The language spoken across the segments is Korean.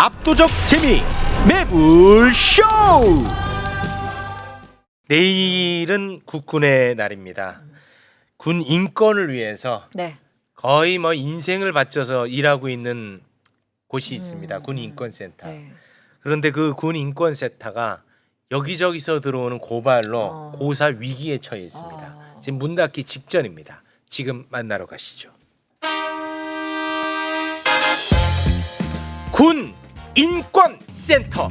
압도적 재미 매불쇼 내일은 국군의 날입니다 군 인권을 위해서 네. 거의 뭐 인생을 바쳐서 일하고 있는 곳이 음. 있습니다 군 인권센터 네. 그런데 그 군 인권센터가 여기저기서 들어오는 고발로 어. 고사 위기에 처해 있습니다 아. 지금 문 닫기 직전입니다 지금 만나러 가시죠 군 인권센터.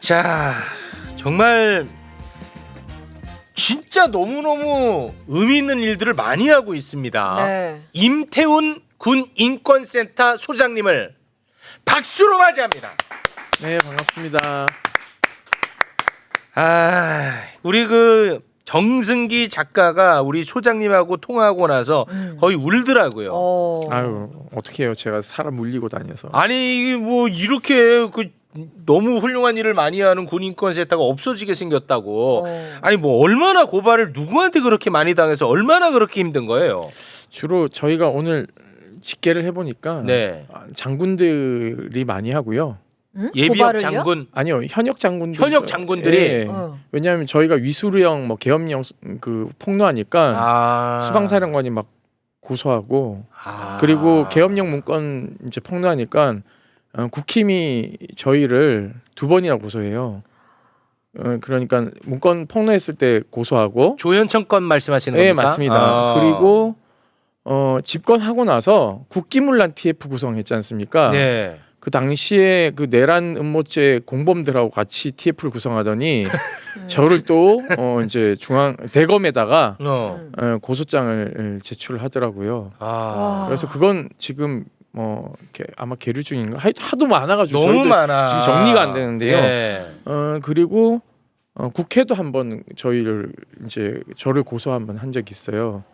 자, 정말 진짜 너무너무 의미 있는 일들을 많이 하고 있습니다. 네. 임태훈 군 인권센터 소장님을 박수로 맞이합니다. 네 반갑습니다. 아, 우리 그 정승기 작가가 우리 소장님하고 통화하고 나서 음. 거의 울더라고요. 어. 아유 어떻게 해요 제가 사람 물리고 다녀서. 아니 뭐 이렇게 그 너무 훌륭한 일을 많이 하는 군인권센터가 없어지게 생겼다고. 어. 아니 뭐 얼마나 고발을 누구한테 그렇게 많이 당해서 얼마나 그렇게 힘든 거예요? 주로 저희가 오늘 집계를 해보니까 네. 아, 장군들이 많이 하고요. 응? 예비역 고발을요? 장군, 아니요 현역 장군들. 현역 장군들이? 예. 어. 왜냐하면 저희가 위수령 뭐 계엄령 그 폭로하니까 아. 수방사령관이 막 고소하고 아. 그리고 계엄령 문건 이제 폭로하니까 어, 국힘이 저희를 두 번이나 고소해요. 어, 그러니까 문건 폭로했을 때 고소하고 조현천 건 말씀하시는 네 겁니까? 맞습니다. 아. 그리고 어, 집권하고 나서 국기문란 TF 구성했지 않습니까? 네. 그 당시에 그 내란 음모죄 공범들하고 같이 TF를 구성하더니 음. 저를 또 어, 이제 중앙 대검에다가 어. 음. 어, 고소장을 제출을 하더라고요. 아. 와. 그래서 그건 지금 뭐 이렇게 아마 계류 중인가 하- 하도 많아가지고 너무 많아. 지금 정리가 안 되는데요. 네. 어 그리고 어, 국회도 한번 저희를 이제 저를 고소 한번 한 적이 있어요.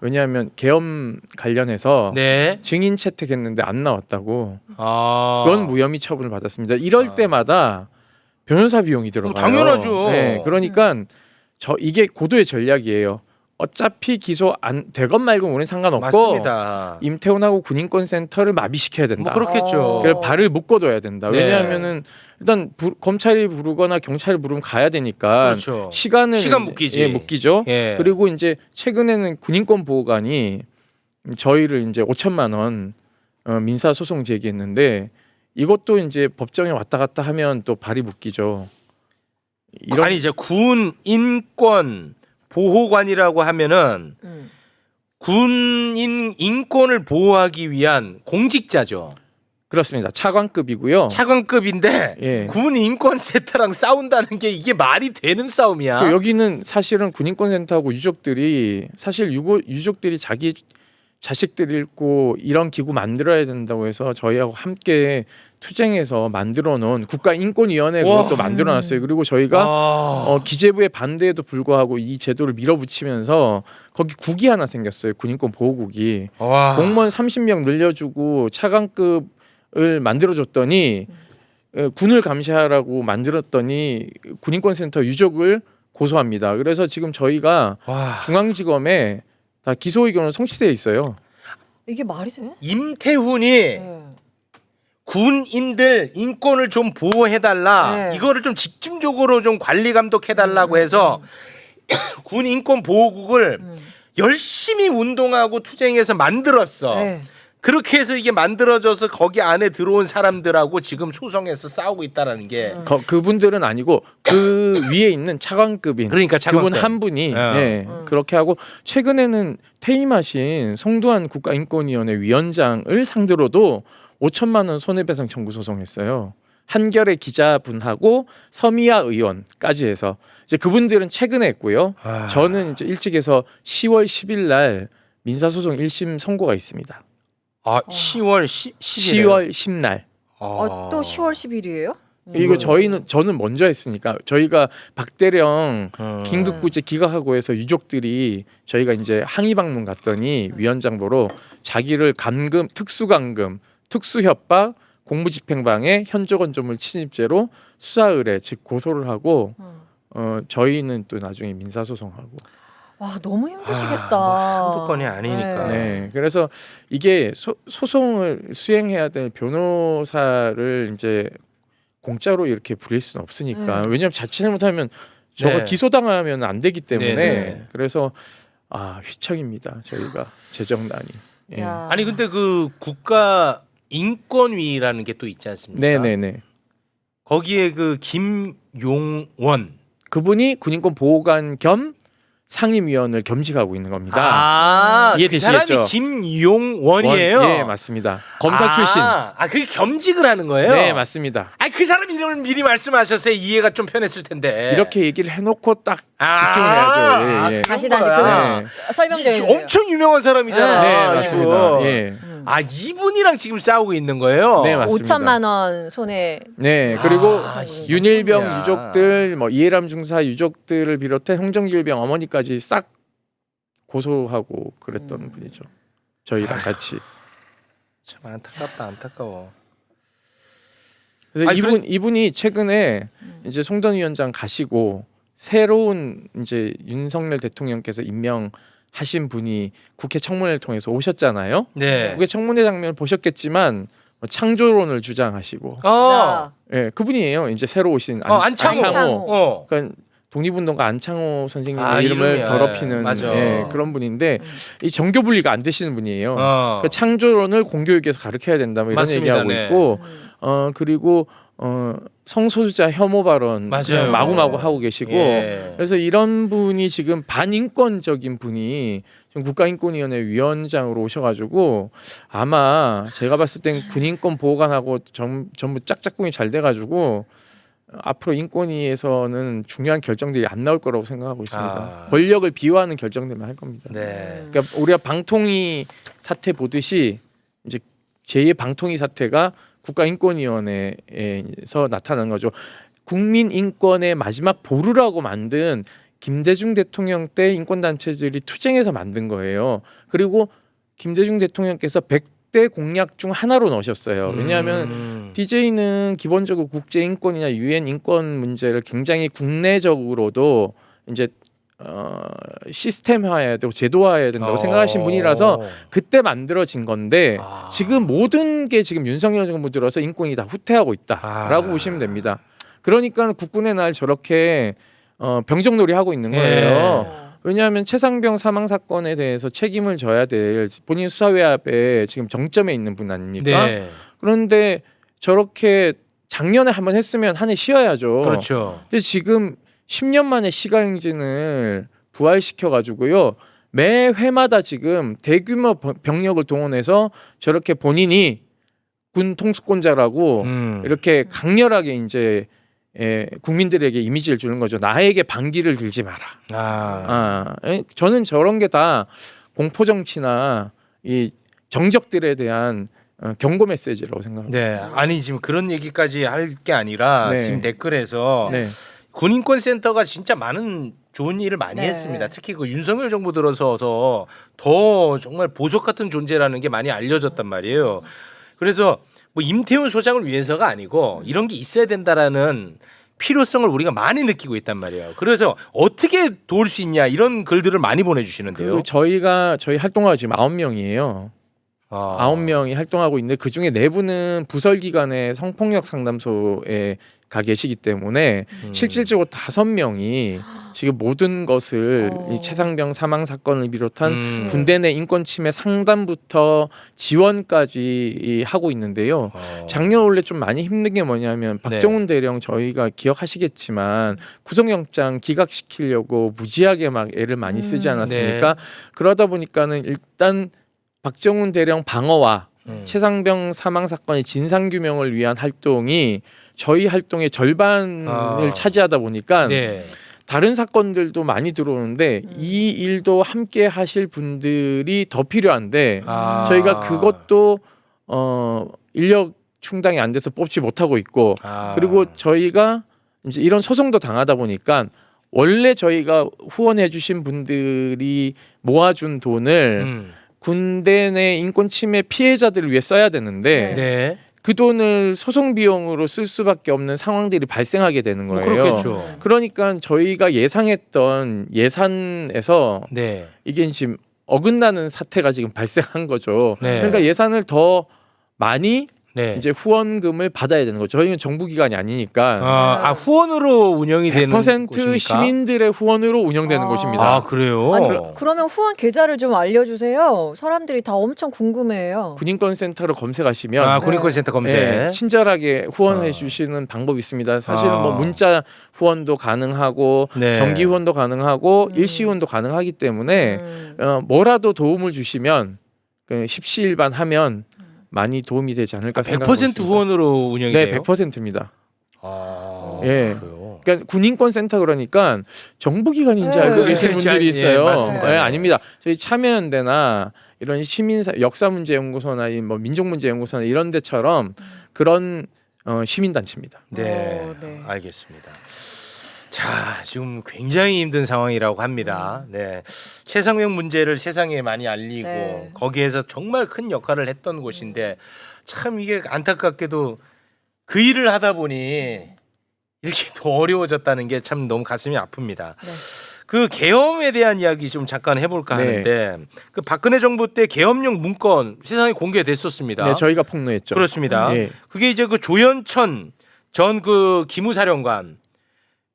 왜냐하면 계엄 관련해서 네. 증인 채택했는데 안 나왔다고 아. 그건 무혐의 처분을 받았습니다. 이럴 아. 때마다 변호사 비용이 들어가요. 당연하죠. 네, 그러니까 저 이게 고도의 전략이에요. 어차피 기소 안 대건 말고 우리는 상관없고 맞습니다. 임태훈하고 군인권센터를 마비시켜야 된다. 뭐 그렇겠죠. 어. 그래서 발을 묶어둬야 된다. 네. 왜냐하면은 일단 부- 검찰이 부르거나 경찰이 부르면 가야 되니까 그렇죠. 시간을 시간 묶이지. 예, 묶이죠. 예. 그리고 이제 최근에는 군인권 보호관이 저희를 이제 5천만 원 어, 민사 소송 제기했는데 이것도 이제 법정에 왔다 갔다 하면 또 발이 묶이죠. 이런 아니 이제 군 인권 보호관이라고 하면은 음. 군인 인권을 보호하기 위한 공직자죠. 그렇습니다. 차관급이고요. 차관급인데 예. 군 인권 세타랑 싸운다는 게 이게 말이 되는 싸움이야. 또 여기는 사실은 군인권센터하고 유족들이 사실 유고, 유족들이 자기 자식들 잃고 이런 기구 만들어야 된다고 해서 저희하고 함께 투쟁해서 만들어 놓은 국가인권위원회 와. 그것도 만들어 놨어요. 그리고 저희가 아. 어, 기재부의 반대에도 불구하고 이 제도를 밀어붙이면서 거기 국이 하나 생겼어요. 군인권 보호국이. 와. 공무원 30명 늘려주고 차관급을 만들어줬더니 어, 군을 감시하라고 만들었더니 군인권센터 유족을 고소합니다. 그래서 지금 저희가 와. 중앙지검에 다 기소 의견으로 송치돼 있어요. 이게 말이 돼? 임태훈이 네. 군인들 인권을 좀 보호해달라. 네. 이거를 좀 집중적으로 좀 관리 감독해달라고 음, 해서 군 인권 보호국을 음. 열심히 운동하고 투쟁해서 만들었어. 네. 그렇게 해서 이게 만들어져서 거기 안에 들어온 사람들하고 지금 소송해서 싸우고 있다라는 게 음. 거- 그분들은 아니고 그 위에 있는 차관급인 그러니까 차관급. 그분 한 분이 어. 예, 음. 그렇게 하고 최근에는 퇴임하신 송두환 국가인권위원회 위원장을 상대로도 5천만 원 손해배상 청구 소송했어요. 한결의 기자분하고 서미아 의원까지 해서 이제 그분들은 최근에 했고요. 아. 저는 이제 일찍해서 10월 10일 날 민사소송 1심 선고가 있습니다. 아 10월 10, 10월 10날. 어, 또 10월 10일이에요? 이거 저희는 저는 먼저 했으니까 저희가 박대령 음. 긴급구제 기각하고 해서 유족들이 저희가 이제 항의 방문 갔더니 위원장 보러 자기를 감금 특수 감금 특수협박 공무집행방해 현저건조물 침입죄로 수사 의뢰 즉 고소를 하고 음. 어 저희는 또 나중에 민사소송하고 와 너무 힘드시겠다. 아, 뭐 한두 건이 아니니까. 네. 그래서 이게 소, 소송을 수행해야 될 변호사를 이제 공짜로 이렇게 부릴 수는 없으니까. 네. 왜냐하면 자칫 잘못하면 저거 네. 기소당하면 안 되기 때문에 네, 네. 그래서 아 휘청입니다. 저희가 재정단이. 예. 야. 아니 근데 그 국가 인권위라는 게 또 있지 않습니까? 네네네. 거기에 그 김용원 그분이 군인권 보호관 겸 상임위원을 겸직하고 있는 겁니다. 아, 그 이해되시겠죠? 사람이 김용원이에요. 원- 예, 맞습니다. 검사 아, 출신. 아, 그게 겸직을 하는 거예요? 네, 맞습니다. 아, 그 사람 이름을 미리 말씀하셨어야 이해가 좀 편했을 텐데. 이렇게 얘기를 해놓고 딱 아, 집중을 해야죠. 예, 예. 다시 다시. 그 설명 좀 해주세요. 엄청 유명한 사람이잖아. 네. 맞습니다. 예. 음. 아, 이분이랑 지금 싸우고 있는 거예요? 네, 맞습니다. 5천만 원 손에 네, 그리고 아, 윤일병 이분이야. 유족들, 뭐 이해람 중사 유족들을 비롯해 홍정길병 어머니까지 싹 고소하고 그랬던 음. 분이죠. 저희랑 같이. 참 안타깝다, 안타까워. 그래서 아니, 이분 이분이 최근에 음. 이제 송전 위원장 가시고 새로운 이제 윤석열 대통령께서 임명하 신 분이 국회 청문회를 통해서 오셨잖아요. 네. 국회 청문회 장면을 보셨겠지만 뭐 창조론을 주장하시고, 어, 나. 예, 그분이에요. 이제 새로 오신 안, 어, 안창호. 안창호. 어. 그러니까 독립운동가 안창호 선생님의 아, 이름을 이름이야. 더럽히는 맞아. 예, 그런 분인데 음. 이 정교 분리가 안 되시는 분이에요. 어. 그 창조론을 공교육에서 가르쳐야 된다 뭐 이런 맞습니다. 얘기하고 네. 있고 음. 어 그리고 어 성소수자 혐오 발언 맞아요. 마구마구 하고 계시고 예. 그래서 이런 분이 지금 반인권적인 분이 지금 국가인권위원회 위원장으로 오셔가지고 아마 제가 봤을 땐 군인권 보호관하고 전, 전부 짝짝꿍이 잘 돼가지고 앞으로 인권위에서는 중요한 결정들이 안 나올 거라고 생각하고 있습니다. 아. 권력을 비호하는 결정들만 할 겁니다. 네. 그러니까 우리가 방통위 사태 보듯이 이제 제2의 방통위 사태가 국가인권위원회에서 나타난 거죠. 국민 인권의 마지막 보루라고 만든 김대중 대통령 때 인권단체들이 투쟁해서 만든 거예요. 그리고 김대중 대통령께서 100대 공약 중 하나로 넣으셨어요. 왜냐하면 음. DJ는 기본적으로 국제 인권이나 유엔 인권 문제를 굉장히 국내적으로도 이제 어, 시스템화해야 되고 제도화해야 된다고 어. 생각하신 분이라서 그때 만들어진 건데 아. 지금 모든 게 지금 윤석열 정부 들어서 인권이 다 후퇴하고 있다라고 아. 보시면 됩니다. 그러니까 국군의 날 저렇게 어, 병정놀이 하고 있는 예. 거예요. 왜냐하면 최상병 사망 사건에 대해서 책임을 져야 될 본인 수사 외압에 지금 정점에 있는 분 아닙니까? 네. 그런데 저렇게 작년에 한번 했으면 한 해 쉬어야죠. 그렇죠. 근데 지금 10년 만에 시가행진을 부활시켜 가지고요. 매 회마다 지금 대규모 병- 병력을 동원해서 저렇게 본인이 군 통수권자라고 음. 이렇게 강렬하게 이제 예, 국민들에게 이미지를 주는 거죠. 나에게 반기를 들지 마라. 아. 아, 에, 저는 저런 게 다 공포 정치나 이 정적들에 대한 어, 경고 메시지라고 생각합니다. 네. 아니 지금 그런 얘기까지 할 게 아니라 네. 지금 댓글에서 네. 군인권 센터가 진짜 많은 좋은 일을 많이 네. 했습니다. 특히 그 윤석열 정부 들어서서 더 정말 보석 같은 존재라는 게 많이 알려졌단 말이에요. 그래서 뭐 임태훈 소장을 위해서가 아니고 이런 게 있어야 된다라는 필요성을 우리가 많이 느끼고 있단 말이에요. 그래서 어떻게 도울 수 있냐 이런 글들을 많이 보내주시는데요. 그리고 저희가 저희 활동가가 지금 아홉 명이에요. 아. 아홉 명이 활동하고 있는데 그 중에 네 분은 부설 기관의 성폭력 상담소에 가 계시기 때문에 음. 실질적으로 다섯 명이 지금 모든 것을 어. 이 최상병 사망 사건을 비롯한 음. 군대 내 인권 침해 상담부터 지원까지 이 하고 있는데요. 어. 작년 원래 좀 많이 힘든 게 뭐냐면 박정훈 대령 저희가 기억하시겠지만 구속영장 기각시키려고 무지하게 막 애를 많이 쓰지 음. 않았습니까? 네. 그러다 보니까는 일단 박정훈 대령 방어와 음. 최상병 사망 사건의 진상 규명을 위한 활동이 저희 활동의 절반을 아. 차지하다 보니까 네. 다른 사건들도 많이 들어오는데 음. 이 일도 함께 하실 분들이 더 필요한데 아. 저희가 그것도 어 인력 충당이 안 돼서 뽑지 못하고 있고 아. 그리고 저희가 이제 이런 소송도 당하다 보니까 원래 저희가 후원해 주신 분들이 모아준 돈을 음. 군대 내 인권 침해 피해자들을 위해 써야 되는데 네. 그 돈을 소송 비용으로 쓸 수밖에 없는 상황들이 발생하게 되는 뭐 거예요. 그렇겠죠. 그러니까 저희가 예상했던 예산에서 네. 이게 지금 어긋나는 사태가 지금 발생한 거죠. 네. 그러니까 예산을 더 많이 네. 이제 후원금을 받아야 되는 거죠. 저희는 정부 기관이 아니니까 아, 아, 후원으로 운영이 되는 100% 곳입니까? 시민들의 후원으로 운영되는 아. 곳입니다. 아 그래요? 아니, 그러면 후원 계좌를 좀 알려주세요. 사람들이 다 엄청 궁금해해요. 군인권센터로 검색하시면 아 군인권센터 검색. 예, 친절하게 후원해 어. 주시는 방법이 있습니다. 사실은 아. 뭐 문자 후원도 가능하고 네. 정기 후원도 가능하고 음. 일시 후원도 가능하기 때문에 음. 어, 뭐라도 도움을 주시면 그 십시일반하면 많이 도움이 되지 않을까 생각하고 100% 있습니다. 후원으로 운영이 네, 돼요. 100%입니다. 아, 예. 그래요. 그러니까 군인권 센터 그러니까 정부 기관인지 네. 알고 네, 계신 네, 분들이 예, 있어요. 맞습니다. 예, 아닙니다. 저희 참여연대나 이런 시민사 역사 문제 연구소나 이뭐 민족 문제 연구소나 이런 데처럼 그런 어, 시민 단체입니다. 네, 어, 네. 알겠습니다. 자, 지금 굉장히 힘든 상황이라고 합니다. 네. 최상병 문제를 세상에 많이 알리고 네. 거기에서 정말 큰 역할을 했던 곳인데 참 이게 안타깝게도 그 일을 하다 보니 이렇게 더 어려워졌다는 게 참 너무 가슴이 아픕니다. 네. 그 계엄에 대한 이야기 좀 잠깐 해볼까 네. 하는데 그 박근혜 정부 때 계엄령 문건 세상에 공개됐었습니다. 네, 저희가 폭로했죠. 그렇습니다. 예. 그게 이제 그 조현천 전 그 기무사령관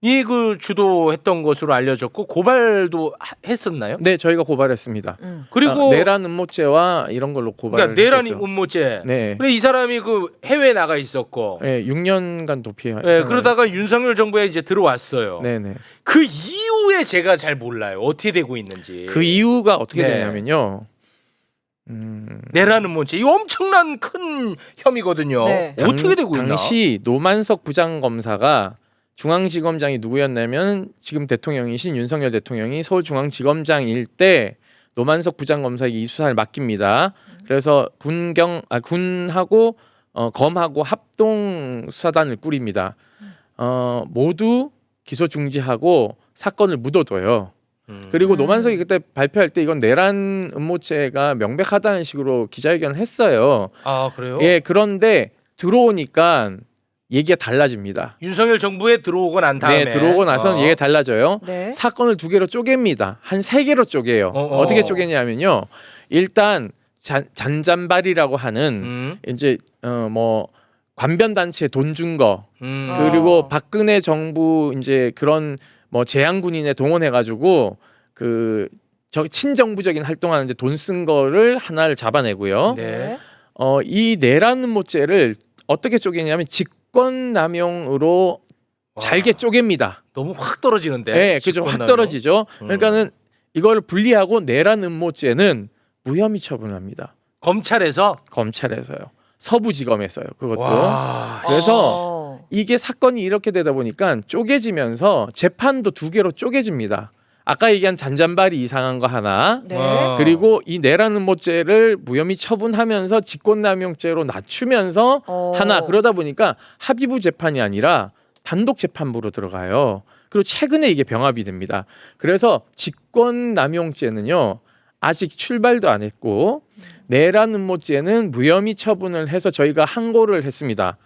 이그 주도했던 것으로 알려졌고 고발도 하- 했었나요? 네, 저희가 고발했습니다. 음. 그리고 아, 내란 음모죄와 이런 걸로 고발을 그러니까 내란이 했었죠. 음모죄. 네. 근데 이 사람이 그 해외에 나가 있었고, 네, 6년간 도피. 예, 그러다가 윤석열 정부에 이제 들어왔어요. 네, 네. 그 이후에 제가 잘 몰라요. 어떻게 되고 있는지. 그 이유가 어떻게 네. 되냐면요. 음, 내란 음모죄. 이 엄청난 큰 혐의거든요. 네. 어떻게 되고 있나? 당시 노만석 부장검사가 중앙지검장이 누구였냐면 지금 대통령이신 윤석열 대통령이 서울중앙지검장일 때 노만석 부장검사에게 이 수사를 맡깁니다. 그래서 군경 아 군하고 어, 검하고 합동 수사단을 꾸립니다. 어, 모두 기소 중지하고 사건을 묻어둬요. 음. 그리고 음. 노만석이 그때 발표할 때 이건 내란 음모죄가 명백하다는 식으로 기자회견을 했어요. 아 그래요? 예, 그런데 들어오니까 얘기가 달라집니다. 윤석열 정부에 들어오고 난 다음에 네, 들어오고 나서는 어. 얘기가 달라져요. 네. 사건을 두 개로 쪼갭니다. 한 세 개로 쪼개요. 어, 어. 어, 떻게 쪼개냐면요. 일단 잔, 잔잔발이라고 하는 음, 이제 어 뭐 관변 단체 돈준 거 음. 어. 그리고 박근혜 정부 이제 그런 뭐 재향군인에 동원해 가지고 그 저 친정부적인 활동하는데 돈 쓴 거를 하나를 잡아내고요. 네. 어, 이 내란 음모죄를 어떻게 쪼개냐면 직권 남용으로 와, 잘게 쪼갭니다. 너무 확 떨어지는데. 네, 그죠. 확 직권남용. 떨어지죠. 음. 그러니까는 이걸 분리하고 내란 음모죄는 무혐의 처분합니다. 검찰에서 검찰에서요. 서부지검에서요. 그것도. 와. 그래서 어. 이게 사건이 이렇게 되다 보니까 쪼개지면서 재판도 두 개로 쪼개집니다. 아까 얘기한 잔잔발이 이상한 거 하나, 네. 어. 그리고 이 내란 음모죄를 무혐의 처분하면서 직권남용죄로 낮추면서 어. 하나 그러다 보니까 합의부 재판이 아니라 단독 재판부로 들어가요. 그리고 최근에 이게 병합이 됩니다. 그래서 직권남용죄는요 아직 출발도 안 했고 내란 음모죄는 무혐의 처분을 해서 저희가 항고를 했습니다.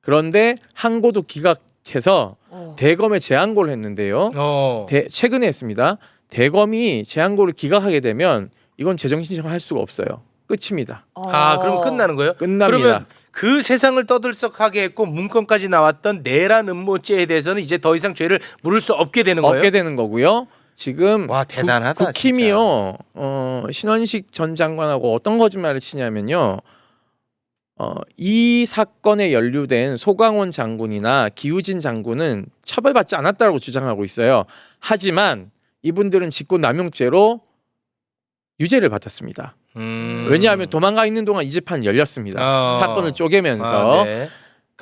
그런데 항고도 기각 해서 어. 대검에 재항고를 했는데요. 어. 대- 최근에 했습니다. 대검이 재항고를 기각하게 되면 이건 재정 신청할 수가 없어요. 끝입니다. 아, 그럼 끝나는 거예요? 끝납니다. 그러면 그 세상을 떠들썩하게 했고 문건까지 나왔던 내란 음모죄에 대해서는 이제 더 이상 죄를 물을 수 없게 되는 거예요? 얻게 되는 거고요. 지금 와, 대단하다, 국, 국힘이요. 어, 신원식 전 장관하고 어떤 거짓말을 치냐면요. 어, 이 사건에 연루된 소광원 장군이나 기우진 장군은 처벌받지 않았다고 주장하고 있어요. 하지만 이분들은 직권남용죄로 유죄를 받았습니다. 음. 왜냐하면 도망가 있는 동안 이 재판 열렸습니다. 어. 사건을 쪼개면서 아, 네.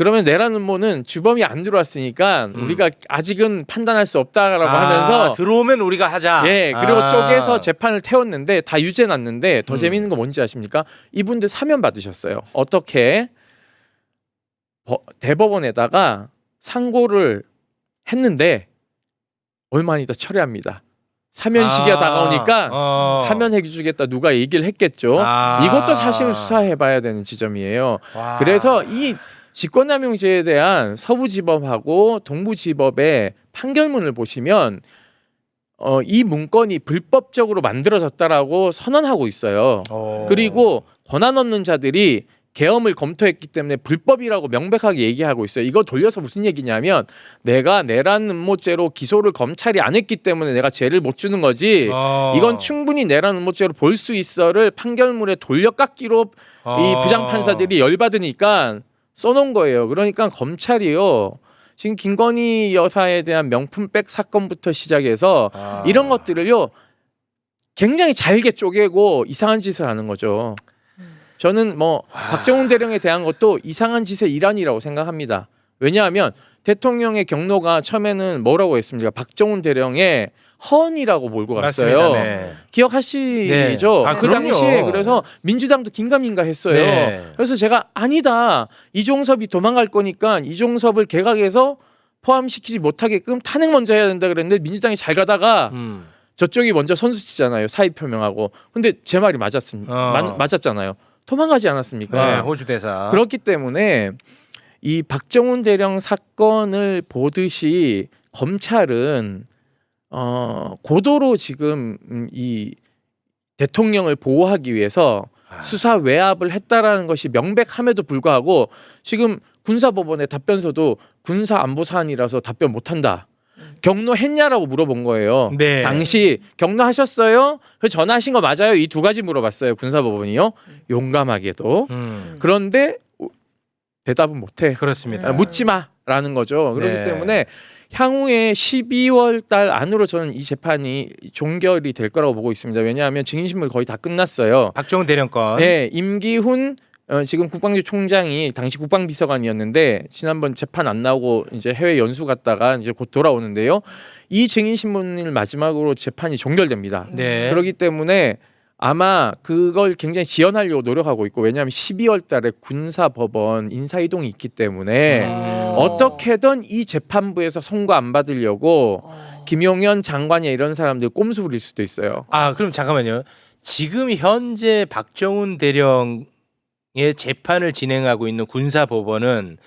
그러면 내란 음모는 주범이 안 들어왔으니까 음. 우리가 아직은 판단할 수 없다라고 아, 하면서 들어오면 우리가 하자. 예 그리고 아. 쪼개서 재판을 태웠는데 다 유죄 났는데 더 음. 재밌는 거 뭔지 아십니까? 이분들 사면 받으셨어요. 어떻게 버- 대법원에다가 상고를 했는데 얼마 있다 철회합니다. 사면 시기가 아, 다가오니까 어. 사면 해 주겠다 누가 얘기를 했겠죠. 아. 이것도 사실 수사해봐야 되는 지점이에요. 와. 그래서 이 직권남용죄에 대한 서부지법하고 동부지법의 판결문을 보시면 어, 이 문건이 불법적으로 만들어졌다라고 선언하고 있어요. 어. 그리고 권한 없는 자들이 계엄을 검토했기 때문에 불법이라고 명백하게 얘기하고 있어요. 이거 돌려서 무슨 얘기냐면 내가 내란 음모죄로 기소를 검찰이 안 했기 때문에 내가 죄를 못 주는 거지. 어. 이건 충분히 내란 음모죄로 볼 수 있어를 판결문에 돌려깎기로 어. 이 부장 판사들이 열받으니까 써놓은 거예요. 그러니까 검찰이요. 지금 김건희 여사에 대한 명품백 사건부터 시작해서 아. 이런 것들을요 굉장히 잘게 쪼개고 이상한 짓을 하는 거죠. 저는 뭐 박정훈 대령에 대한 것도 이상한 짓의 일환이라고 생각합니다. 왜냐하면 대통령의 경로가 처음에는 뭐라고 했습니까? 박정훈 대령의 헌이라고 몰고 갔어요. 맞습니다. 네. 기억하시죠? 네. 아, 그 그럼요. 당시에 그래서 민주당도 긴가민가 했어요. 네. 그래서 제가 아니다. 이종섭이 도망갈 거니까 이종섭을 개각해서 포함시키지 못하게끔 탄핵 먼저 해야 된다 그랬는데 민주당이 잘 가다가 음. 저쪽이 먼저 선수 치잖아요. 사의 표명하고. 근데 제 말이 맞았습니다. 어. 맞았잖아요. 도망가지 네, 않았습니까? 호주 대사. 그렇기 때문에 이 박정훈 대령 사건을 보듯이 검찰은 어 고도로 지금 음, 이 대통령을 보호하기 위해서 아. 수사 외압을 했다라는 것이 명백함에도 불구하고 지금 군사법원의 답변서도 군사 안보 사안이라서 답변 못한다. 경로했냐라고 물어본 거예요. 네. 당시 경로하셨어요? 그 전화하신 거 맞아요? 이 두 가지 물어봤어요. 군사법원이요. 용감하게도. 음. 그런데 대답은 못해. 그렇습니다. 아, 묻지 마라는 거죠. 그렇기 네. 때문에 향후에 12월 달 안으로 저는 이 재판이 종결이 될 거라고 보고 있습니다. 왜냐하면 증인신문 거의 다 끝났어요. 박정훈 대령건. 네, 임기훈 어, 지금 국방부 총장이 당시 국방비서관이었는데 지난번 재판 안 나오고 이제 해외 연수 갔다가 이제 곧 돌아오는데요. 이 증인 신문을 마지막으로 재판이 종결됩니다. 네. 그렇기 때문에 아마 그걸 굉장히 지연하려고 노력하고 있고 왜냐하면 12월 달에 군사법원 인사이동이 있기 때문에 음. 어떻게든 이 재판부에서 선고 안 받으려고 어. 김용현 장관이나 이런 사람들 꼼수 부릴 수도 있어요. 아 그럼 잠깐만요. 지금 현재 박정훈 대령의 재판을 진행하고 있는 군사법원은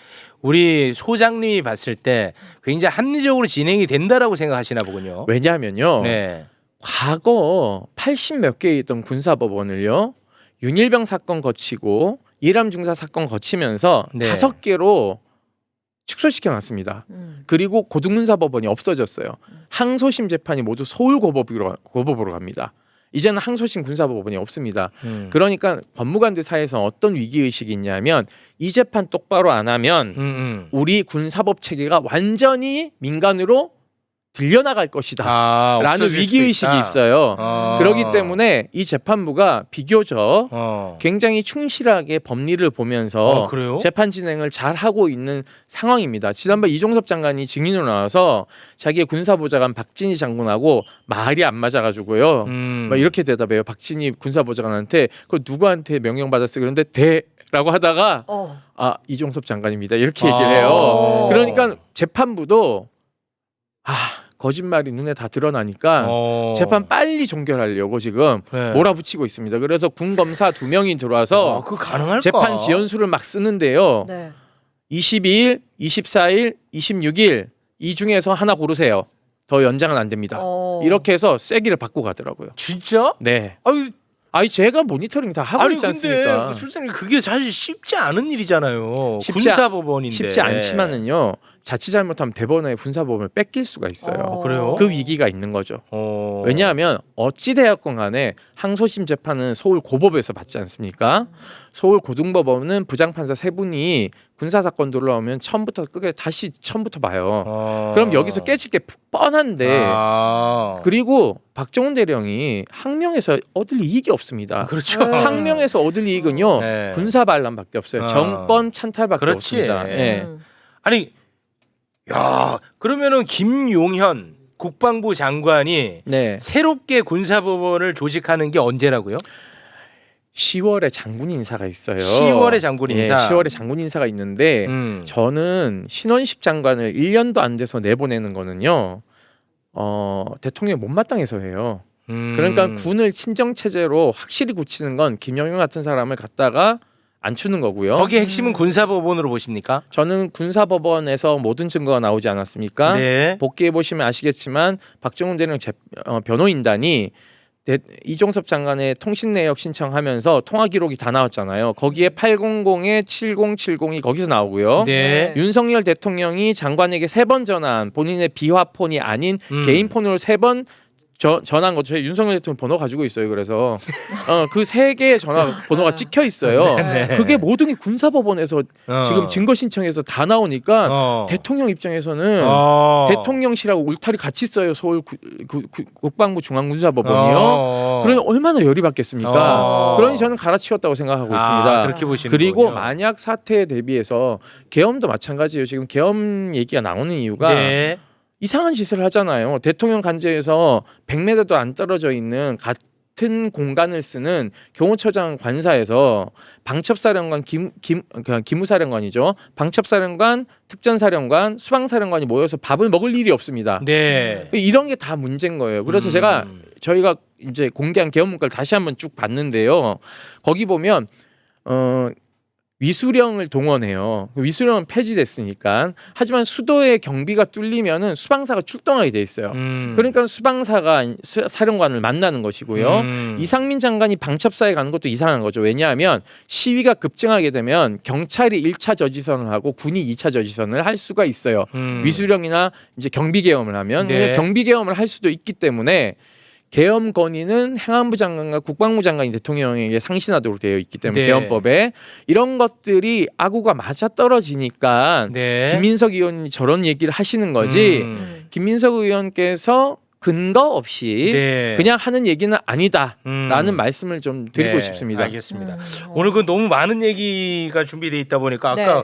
우리 소장님이 봤을 때 굉장히 합리적으로 진행이 된다라고 생각하시나 보군요. 왜냐하면요. 네. 과거 80 몇 개 있던 군사법원을요. 윤일병 사건 거치고 이람 중사 사건 거치면서 네. 다섯 개로 축소시켜 놨습니다. 음. 그리고 고등군사법원이 없어졌어요. 항소심 재판이 모두 서울 고법으로 고법으로 갑니다. 이제는 항소심 군사법원이 없습니다. 음. 그러니까 법무관들 사이에서 어떤 위기 의식이 있냐면 이 재판 똑바로 안 하면 음, 음. 우리 군사법 체계가 완전히 민간으로 들려나갈 것이다. 아, 라는 없어질 위기 수도 의식이 있다. 있어요. 어. 그렇기 때문에 이 재판부가 비교적 어. 굉장히 충실하게 법리를 보면서 어, 그래요? 재판 진행을 잘 하고 있는 상황입니다. 지난번 이종섭 장관이 증인으로 나와서 자기의 군사보좌관 박진희 장군하고 말이 안 맞아가지고요. 음. 막 이렇게 대답해요. 박진희 군사보좌관한테 그 누구한테 명령 받았어? 그런데 대라고 하다가 어. 아 이종섭 장관입니다. 이렇게 얘기를 아. 해요. 그러니까 재판부도 아 거짓말이 눈에 다 드러나니까 어. 재판 빨리 종결하려고 지금 네. 몰아붙이고 있습니다. 그래서 군 검사 두 명이 들어와서 어, 그 가능할까? 재판 지연수를 막 쓰는데요. 네. 22일, 24일, 26일 이 중에서 하나 고르세요. 더 연장은 안 됩니다. 어. 이렇게 해서 세기를 받고 가더라고요. 진짜? 네. 아유, 아니 제가 모니터링 다 하고 아니 있지 근데 않습니까? 그 술장님 그게 사실 쉽지 않은 일이잖아요. 쉽지 아- 군사법원인데 쉽지 않지만은요. 자칫 잘못하면 대법원의 군사법원을 뺏길 수가 있어요. 어. 그래요? 그 위기가 있는 거죠. 어. 왜냐하면 어찌 되었건 간에 항소심 재판은 서울 고법에서 받지 않습니까? 서울 고등법원은 부장판사 세 분이 군사 사건 들어오면 처음부터 끝에 다시 처음부터 봐요. 어. 그럼 여기서 깨질 게 뻔한데 아. 그리고 박정훈 대령이 항명에서 얻을 이익이 없습니다. 그렇죠. 네. 항명에서 얻을 이익은요 네. 군사 반란밖에 없어요. 아. 정권 찬탈밖에 그렇지. 없습니다. 예. 음. 아니, 야 그러면은 김용현 국방부 장관이 네. 새롭게 군사법원을 조직하는 게 언제라고요? 10월에 장군 인사가 있어요. 10월에 장군 인사. 예, 10월에 장군 인사가 있는데 음. 저는 신원식 장관을 1년도 안 돼서 내보내는 거는요. 어, 대통령 못마땅해서 해요. 음. 그러니까 군을 친정 체제로 확실히 굳히는 건 김영현 같은 사람을 갖다가 앉추는 거고요. 거기 핵심은 음. 군사법원으로 보십니까? 저는 군사법원에서 모든 증거가 나오지 않았습니까? 네. 복귀해 보시면 아시겠지만 박정훈 대령 재, 어, 변호인단이 대, 이종섭 장관의 통신 내역 신청하면서 통화 기록이 다 나왔잖아요. 거기에 800에 7070이 거기서 나오고요. 네. 윤석열 대통령이 장관에게 세 번 전화한 본인의 비화 폰이 아닌 음. 개인 폰으로 세 번 전화한 거 저희 윤석열 대통령 번호 가지고 있어요. 그래서 어, 그 세 개의 전화 번호가 찍혀 있어요. 네. 그게 모든 게 군사법원에서 어. 지금 증거 신청해서 다 나오니까 어. 대통령 입장에서는 어. 대통령실하고 울타리 같이 써요 서울 구, 구, 구- 국방부 중앙군사법원이요. 어. 그러면 얼마나 열이 받겠습니까? 어. 그러니 저는 갈아치웠다고 생각하고 아, 있습니다. 그렇게 보시는 그리고 거군요. 만약 사태에 대비해서 계엄도 마찬가지예요. 지금 계엄 얘기가 나오는 이유가 네. 이상한 짓을 하잖아요. 대통령 간제에서 100m도 안 떨어져 있는 같은 공간을 쓰는 경호처장 관사에서 방첩사령관 김, 김, 그러니까 기무사령관이죠. 방첩사령관, 특전사령관, 수방사령관이 모여서 밥을 먹을 일이 없습니다. 네. 이런 게 다 문제인 거예요. 그래서 음. 제가 저희가 이제 공개한 개헌 문과를 다시 한번 쭉 봤는데요. 거기 보면 어 위수령을 동원해요. 위수령은 폐지됐으니까. 하지만 수도의 경비가 뚫리면은 수방사가 출동하게 돼 있어요. 음. 그러니까 수방사가 수- 사령관을 만나는 것이고요. 음. 이상민 장관이 방첩사에 가는 것도 이상한 거죠. 왜냐하면 시위가 급증하게 되면 경찰이 1차 저지선을 하고 군이 2차 저지선을 할 수가 있어요. 음. 위수령이나 이제 경비 계엄을 하면 네. 경비 계엄을 할 수도 있기 때문에 계엄 건의는 행안부 장관과 국방부 장관이 대통령에게 상신하도록 되어 있기 때문에 네. 계엄법에 이런 것들이 아구가 맞아 떨어지니까 네. 김민석 의원이 저런 얘기를 하시는 거지 음. 음. 김민석 의원께서 근거 없이 네. 그냥 하는 얘기는 아니다라는 음. 말씀을 좀 드리고 네, 싶습니다. 알겠습니다. 음. 오늘 그 너무 많은 얘기가 준비돼 있다 보니까 아까 네.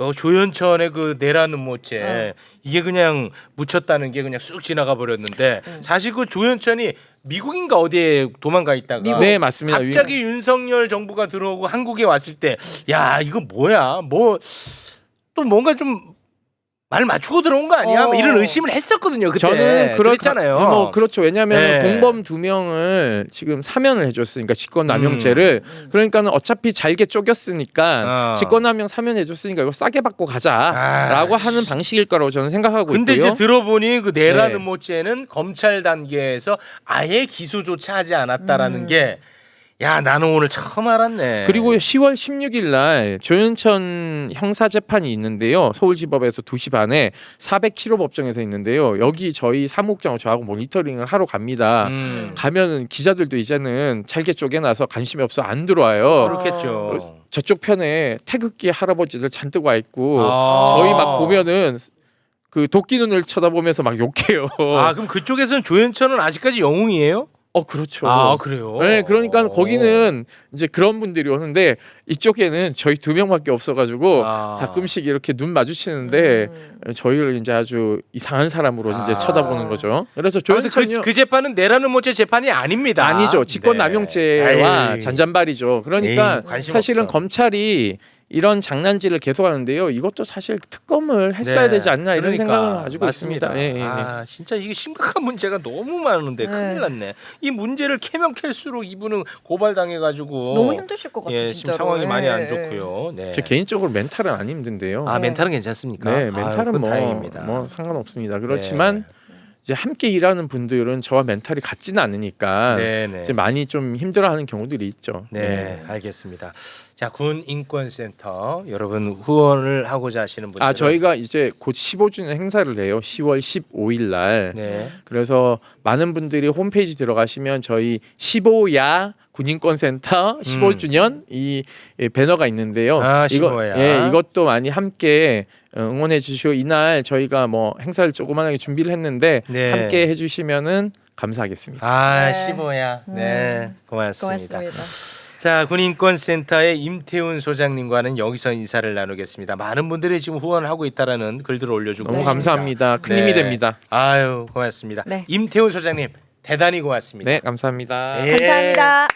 어, 조현천의 그 내라는 모체 어. 이게 그냥 묻혔다는 게 그냥 쑥 지나가 버렸는데 음. 사실 그 조현천이 미국인가 어디에 도망가 있다가 미국. 네 맞습니다. 갑자기 윤석열 정부가 들어오고 한국에 왔을 때 야 이거 뭐야 뭐 또 뭔가 좀 말 맞추고 들어온 거 아니야? 뭐 어. 이런 의심을 했었거든요. 그때 저는 그럴 그랬잖아요. 가- 뭐 그렇죠. 왜냐하면 네. 공범 두 명을 지금 사면을 해줬으니까 직권남용죄를 음. 그러니까는 어차피 잘게 쪼겼으니까 어. 직권남용 사면해줬으니까 이거 싸게 받고 가자라고 아, 하는 방식일 거라고 저는 생각하고 근데 있고요. 이제 들어보니 그 내라는 네. 모체는 검찰 단계에서 아예 기소조차 하지 않았다라는 음. 게 야 나는 오늘 처음 알았네. 그리고 10월 16일 날 조현천 형사 재판이 있는데요. 서울지법에서 2시 반에 407호 법정에서 있는데요. 여기 저희 사무국장 저하고 모니터링을 하러 갑니다. 음, 가면은 기자들도 이제는 잘게 쪼개놔서 관심이 없어 안 들어와요. 그렇겠죠. 저쪽 편에 태극기 할아버지들 잔뜩 와 있고 아. 저희 막 보면은 그 도끼 눈을 쳐다보면서 막 욕해요. 아 그럼 그쪽에서는 조현천은 아직까지 영웅이에요? 어 그렇죠. 아 그래요. 네, 그러니까 어. 거기는 이제 그런 분들이 오는데 이쪽에는 저희 두 명밖에 없어가지고 아. 가끔씩 이렇게 눈 마주치는데 음. 저희를 이제 아주 이상한 사람으로 이제 아. 쳐다보는 거죠. 그래서 아, 근데 조현천이 그, 그 재판은 내라는 모체 재판이 아닙니다. 아니죠. 직권남용죄와 네. 잔잔바리죠. 그러니까 에이, 사실은 없어. 검찰이 이런 장난질을 계속하는데요. 이것도 사실 특검을 했어야 네. 되지 않나 이런 그러니까, 생각을 가지고 맞습니다. 있습니다. 예, 예, 예. 아 진짜 이게 심각한 문제가 너무 많은데 네. 큰일 났네. 이 문제를 캐면 캘수록 이분은 고발당해가지고 너무 힘드실 것 같아요. 예, 지금 진짜로. 상황이 많이 안 예. 좋고요. 네. 제 개인적으로 멘탈은 안 힘든데요. 아 네. 멘탈은 괜찮습니까? 네, 아유, 멘탈은 그건 뭐, 다행입니다. 뭐 상관없습니다. 그렇지만 이제 함께 일하는 분들은 저와 멘탈이 같지는 않으니까 네, 네. 이제 많이 좀 힘들어하는 경우들이 있죠. 네, 알겠습니다. 자, 군 인권센터 여러분 후원을 하고자 하시는 분들 아 저희가 이제 곧 15주년 행사를 해요. 10월 15일 날. 네. 그래서 많은 분들이 홈페이지 들어가시면 저희 15야 군인권센터 15주년 이 예, 배너가 있는데요. 음. 아, 이거 15야. 예, 이것도 많이 함께 어, 응원해 주시고 이날 저희가 뭐 행사를 조그만하게 준비를 했는데 네. 함께 해 주시면은 감사하겠습니다. 아, 네. 15야. 네. 고맙습니다. 고맙습니다. 자, 군인권센터의 임태훈 소장님과는 여기서 인사를 나누겠습니다. 많은 분들이 지금 후원하고 있다라는 글들을 올려주고 너무 네. 감사합니다. 큰 네. 힘이 됩니다. 아유, 고맙습니다. 네. 임태훈 소장님 대단히 고맙습니다. 네, 감사합니다. 예. 감사합니다.